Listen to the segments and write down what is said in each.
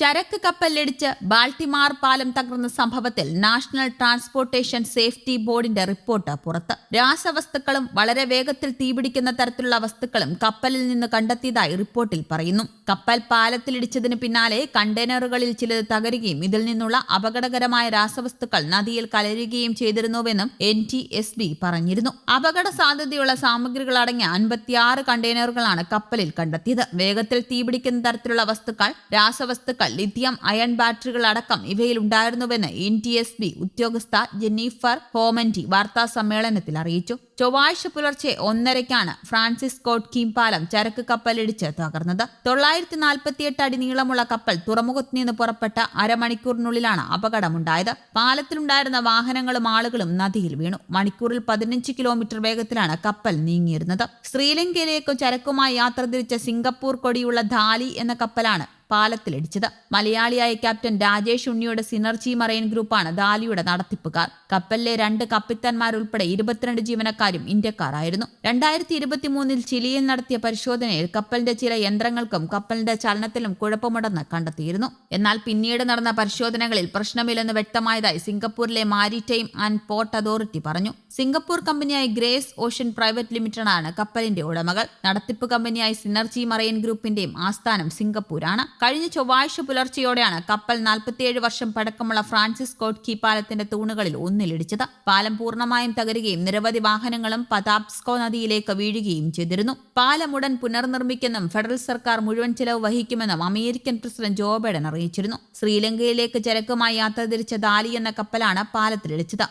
ചരക്ക് കപ്പലിടിച്ച് ബാൾട്ടിമാർ പാലം തകർന്ന സംഭവത്തിൽ നാഷണൽ ട്രാൻസ്പോർട്ടേഷൻ സേഫ്റ്റി ബോർഡിന്റെ റിപ്പോർട്ട് പുറത്ത്. രാസവസ്തുക്കളും വളരെ വേഗത്തിൽ തീപിടിക്കുന്ന തരത്തിലുള്ള വസ്തുക്കളും കപ്പലിൽ നിന്ന് കണ്ടെത്തിയതായി റിപ്പോർട്ടിൽ പറയുന്നു. കപ്പൽ പാലത്തിലിടിച്ചതിന് പിന്നാലെ കണ്ടെയ്നറുകളിൽ ചിലത് തകരുകയും ഇതിൽ നിന്നുള്ള അപകടകരമായ രാസവസ്തുക്കൾ നദിയിൽ കലരുകയും ചെയ്തിരുന്നുവെന്നും എൻ ടി എസ് ബി പറഞ്ഞിരുന്നു. അപകട സാധ്യതയുള്ള സാമഗ്രികൾ അടങ്ങിയ അൻപത്തിയാറ് കണ്ടെയ്നറുകളാണ് കപ്പലിൽ കണ്ടെത്തിയത്. വേഗത്തിൽ തീപിടിക്കുന്ന തരത്തിലുള്ള വസ്തുക്കൾ രാസവസ്തുക്കൾ ലിഥിയം അയൺ ബാറ്ററികൾ അടക്കം ഇവയിൽ ഉണ്ടായിരുന്നുവെന്ന് എൻ ടി എസ് ബി ഉദ്യോഗസ്ഥ ജെന്നിഫർ ഹോമന്റി വാർത്താ സമ്മേളനത്തിൽ അറിയിച്ചു. ചൊവ്വാഴ്ച പുലർച്ചെ ഒന്നരയ്ക്കാണ് ഫ്രാൻസിസ് കോട്ട് കീം പാലം ചരക്ക് കപ്പലിടിച്ച് തകർന്നത്. തൊള്ളായിരത്തി നാൽപ്പത്തിയെട്ട് അടി നീളമുള്ള കപ്പൽ തുറമുഖത്ത് നിന്ന് പുറപ്പെട്ട അരമണിക്കൂറിനുള്ളിലാണ് അപകടമുണ്ടായത്. പാലത്തിലുണ്ടായിരുന്ന വാഹനങ്ങളും ആളുകളും നദിയിൽ വീണു. മണിക്കൂറിൽ പതിനഞ്ച് കിലോമീറ്റർ വേഗത്തിലാണ് കപ്പൽ നീങ്ങിയിരുന്നത്. ശ്രീലങ്കയിലേക്ക് ചരക്കുമായി യാത്ര തിരിച്ച സിംഗപ്പൂർ കൊടിയുള്ള ധാലി എന്ന കപ്പലാണ് പാലത്തിലിടിച്ചത്. മലയാളിയായ ക്യാപ്റ്റൻ രാജേഷ് ഉണ്ണിയുടെ സിനർജി മറൈൻ ഗ്രൂപ്പാണ് ദാലിയുടെ നടത്തിപ്പുകാർ. കപ്പലിലെ രണ്ട് കപ്പിത്താന്മാരുൾപ്പെടെ ഇരുപത്തിരണ്ട് ജീവനക്കാരും ഇന്ത്യക്കാരായിരുന്നു. രണ്ടായിരത്തി ഇരുപത്തിമൂന്നിൽ ചിലിയിൽ നടത്തിയ പരിശോധനയിൽ കപ്പലിന്റെ ചില യന്ത്രങ്ങൾക്കും കപ്പലിന്റെ ചലനത്തിലും കുഴപ്പമുണ്ടെന്ന് കണ്ടെത്തിയിരുന്നു. എന്നാൽ പിന്നീട് നടന്ന പരിശോധനകളിൽ പ്രശ്നമില്ലെന്ന് വ്യക്തമായതായി സിംഗപ്പൂരിലെ മാരിടൈം ആൻഡ് പോർട്ട് അതോറിറ്റി പറഞ്ഞു. സിംഗപ്പൂർ കമ്പനിയായ ഗ്രേസ് ഓഷ്യൻ പ്രൈവറ്റ് ലിമിറ്റഡാണ് കപ്പലിന്റെ ഉടമകൾ. നടത്തിപ്പ് കമ്പനിയായ സിനർജി മറൈൻ ഗ്രൂപ്പിന്റെയും ആസ്ഥാനം സിംഗപ്പൂരാണ്. കഴിഞ്ഞ ചൊവ്വാഴ്ച പുലർച്ചെയോടെയാണ് കപ്പൽ നാൽപ്പത്തിയേഴ് വർഷം പഴക്കമുള്ള ഫ്രാൻസിസ് കോട്ട് കീ പാലത്തിന്റെ തൂണുകളിൽ ഒന്നിലിടിച്ചത്. പാലം പൂർണമായും തകരുകയും നിരവധി വാഹനങ്ങളും പതാപ്സ്കോ നദിയിലേക്ക് വീഴുകയും ചെയ്തിരുന്നു. പാലം ഉടൻ പുനർനിർമ്മിക്കുന്നും ഫെഡറൽ സർക്കാർ മുഴുവൻ ചെലവ് വഹിക്കുമെന്നും അമേരിക്കൻ പ്രസിഡന്റ് ജോ ബൈഡൻ അറിയിച്ചിരുന്നു. ശ്രീലങ്കയിലേക്ക് ചരക്കുമായി യാത്ര തിരിച്ച ദാലി എന്ന കപ്പലാണ് പാലത്തിലിടിച്ചത്.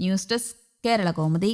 News desk Kerala Kaumudi.